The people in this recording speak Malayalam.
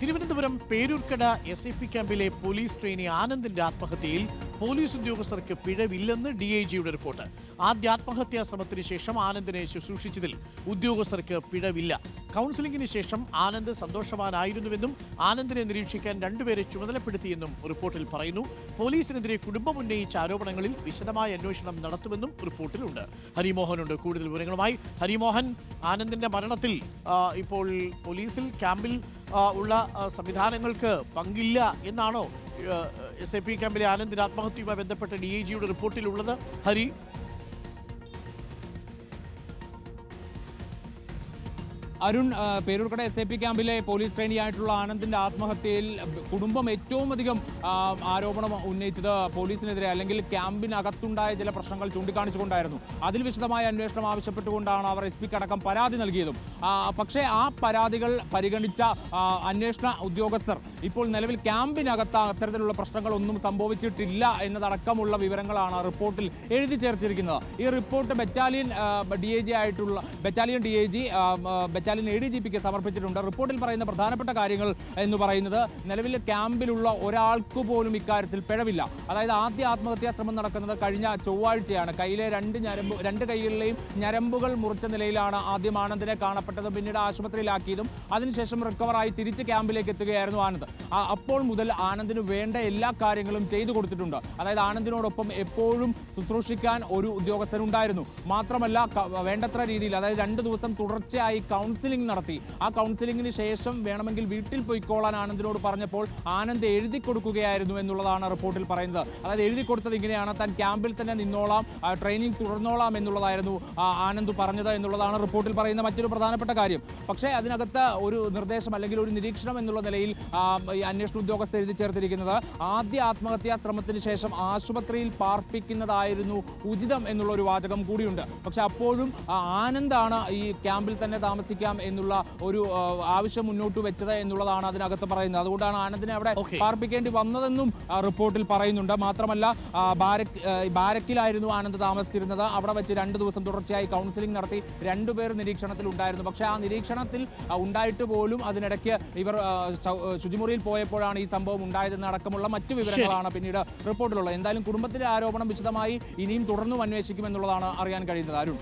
Thiruvananthapuram Peroorkada S I P ക്യാമ്പിലെ പോലീസ് ട്രെയിനി ആനന്ദിന്റെ ആത്മഹത്യയിൽ പോലീസ് ഉദ്യോഗസ്ഥർക്ക് പിഴവില്ലെന്ന് ഡി ഐ ജിയുടെ റിപ്പോർട്ട്. ആദ്യ ആത്മഹത്യാ ശ്രമത്തിന് ശേഷം ആനന്ദിനെ ശുശ്രൂഷിച്ചതിൽ ഉദ്യോഗസ്ഥർക്ക് പിഴവില്ല. കൗൺസിലിംഗിന് ശേഷം ആനന്ദ് സന്തോഷവാനായിരുന്നുവെന്നും ആനന്ദിനെ നിരീക്ഷിക്കാൻ രണ്ടുപേരെ ചുമതലപ്പെടുത്തിയെന്നും റിപ്പോർട്ടിൽ പറയുന്നു. പോലീസിനെതിരെ കുടുംബം ഉന്നയിച്ച ആരോപണങ്ങളിൽ വിശദമായ അന്വേഷണം നടത്തുമെന്നും റിപ്പോർട്ടിലുണ്ട്. ഹരിമോഹനുണ്ട്. കൂടുതൽ വിവരങ്ങളുമായി ഹരിമോഹൻ ആനന്ദിന്റെ മരണത്തിൽ ഇപ്പോൾ പോലീസിൽ ക്യാമ്പിൽ ഉള്ള സംവിധാനങ്ങൾക്ക് പങ്കില്ല എന്നാണോ എസ് ഐ പി ക്യാമ്പിലെ ആനന്ദിന് ആത്മഹത്യയുമായി ബന്ധപ്പെട്ട ഡി ഐ ജിയുടെ റിപ്പോർട്ടിലുള്ളത്? Hari? Arun Peroorkada S A P ക്യാമ്പിലെ പോലീസ് ട്രെയിനിയായിട്ടുള്ള ആനന്ദിന്റെ ആത്മഹത്യയിൽ കുടുംബം ഏറ്റവും അധികം ആരോപണം ഉന്നയിച്ചത് പോലീസിനെതിരെ അല്ലെങ്കിൽ ക്യാമ്പിനകത്തുണ്ടായ ചില പ്രശ്നങ്ങൾ ചൂണ്ടിക്കാണിച്ചുകൊണ്ടായിരുന്നു. അതിൽ വിശദമായ അന്വേഷണം ആവശ്യപ്പെട്ടുകൊണ്ടാണ് അവർ എസ് പിക്ക് അടക്കം പരാതി നൽകിയതും. പക്ഷേ ആ പരാതികൾ പരിഗണിച്ച അന്വേഷണ ഉദ്യോഗസ്ഥർ ഇപ്പോൾ നിലവിൽ ക്യാമ്പിനകത്ത് അത്തരത്തിലുള്ള പ്രശ്നങ്ങളൊന്നും സംഭവിച്ചിട്ടില്ല എന്നതടക്കമുള്ള വിവരങ്ങളാണ് റിപ്പോർട്ടിൽ എഴുതി ചേർത്തിരിക്കുന്നത്. ഈ റിപ്പോർട്ട് ബറ്റാലിയൻ ഡി ഐ ആയിട്ടുള്ള battalion D I G battalion A D G പിക്ക് സമർപ്പിച്ചിട്ടുണ്ട്. റിപ്പോർട്ടിൽ പറയുന്ന പ്രധാനപ്പെട്ട കാര്യങ്ങൾ എന്ന് പറയുന്നത് നിലവിൽ ക്യാമ്പിലുള്ള ഒരാൾക്ക് പോലും ഇക്കാര്യത്തിൽ പിഴവില്ല. അതായത് ആദ്യ ആത്മഹത്യാ ശ്രമം നടക്കുന്നത് കഴിഞ്ഞ ചൊവ്വാഴ്ചയാണ്. കയ്യിലെ രണ്ട് ഞരമ്പ് രണ്ട് കൈകളിലെയും ഞരമ്പുകൾ മുറിച്ച നിലയിലാണ് ആദ്യം ആനന്ദിനെ കാണപ്പെട്ടത് പിന്നീട് ആശുപത്രിയിലാക്കിയതും. അതിനുശേഷം റിക്കവറായി തിരിച്ച് ക്യാമ്പിലേക്ക് എത്തുകയായിരുന്നു ആനന്ദ്. അപ്പോൾ മുതൽ ആനന്ദിന് വേണ്ട എല്ലാ കാര്യങ്ങളും ചെയ്തു കൊടുത്തിട്ടുണ്ട്. അതായത് ആനന്ദിനോടൊപ്പം എപ്പോഴും ശുശ്രൂഷിക്കാൻ ഒരു ഉദ്യോഗസ്ഥനുണ്ടായിരുന്നു. മാത്രമല്ല വേണ്ടത്ര രീതിയിൽ അതായത് രണ്ട് ദിവസം തുടർച്ചയായി കൗൺസിലിംഗ് നടത്തി. ആ കൗൺസിലിംഗിന് ശേഷം വേണമെങ്കിൽ വീട്ടിൽ പോയിക്കോളാൻ ആനന്ദിനോട് പറഞ്ഞപ്പോൾ ആനന്ദ് എഴുതി കൊടുക്കുകയായിരുന്നു എന്നുള്ളതാണ് റിപ്പോർട്ടിൽ പറയുന്നത്. അതായത് എഴുതി കൊടുത്തത് ഇങ്ങനെയാണ്. താൻ ക്യാമ്പിൽ തന്നെ നിന്നോളാം ട്രെയിനിങ് തുടർന്നോളാം എന്നുള്ളതായിരുന്നു ആനന്ദ് പറഞ്ഞത് എന്നുള്ളതാണ് റിപ്പോർട്ടിൽ പറയുന്ന മറ്റൊരു പ്രധാനപ്പെട്ട കാര്യം. പക്ഷേ അതിനകത്ത് ഒരു നിർദ്ദേശം അല്ലെങ്കിൽ ഒരു നിരീക്ഷണം എന്നുള്ള നിലയിൽ ഈ അന്വേഷണ ഉദ്യോഗസ്ഥർ എഴുതി ചേർത്തിരിക്കുന്നത് ആദ്യ ആത്മഹത്യാ ശ്രമത്തിന് ശേഷം ആശുപത്രിയിൽ പാർപ്പിക്കുന്നതായിരുന്നു ഉചിതം എന്നുള്ള ഒരു വാചകം കൂടിയുണ്ട്. പക്ഷെ അപ്പോഴും ആനന്ദാണ് ഈ ക്യാമ്പിൽ തന്നെ താമസിക്കാം എന്നുള്ള ഒരു ആവശ്യം മുന്നോട്ട് വെച്ചത് എന്നുള്ളതാണ് അതിനകത്ത് പറയുന്നത്. അതുകൊണ്ടാണ് ആനന്ദിനെ അവിടെ പാർപ്പിക്കേണ്ടി വന്നതെന്നും റിപ്പോർട്ടിൽ പറയുന്നുണ്ട്. മാത്രമല്ല ബാരക് ബാരക്കിലായിരുന്നു ആനന്ദ് താമസിച്ചിരുന്നത്. അവിടെ വെച്ച് രണ്ട് ദിവസം തുടർച്ചയായി കൗൺസിലിംഗ് നടത്തി രണ്ടുപേർ നിരീക്ഷണത്തിൽ ഉണ്ടായിരുന്നു. പക്ഷേ ആ നിരീക്ഷണത്തിൽ ഉണ്ടായിട്ട് പോലും അതിനിടയ്ക്ക് ഇവർ ശുചിമുറിയിൽ പോയപ്പോഴാണ് ഈ സംഭവം ഉണ്ടായതെന്ന് അടക്കമുള്ള മറ്റു വിവരങ്ങളാണ് പിന്നീട് റിപ്പോർട്ടിലുള്ളത്. എന്തായാലും കുടുംബത്തിന്റെ ആരോപണം വിശദമായി ഇനിയും തുടർന്നും അന്വേഷിക്കുമെന്നുള്ളതാണ് അറിയാൻ കഴിയുന്നത്. അരുൺ.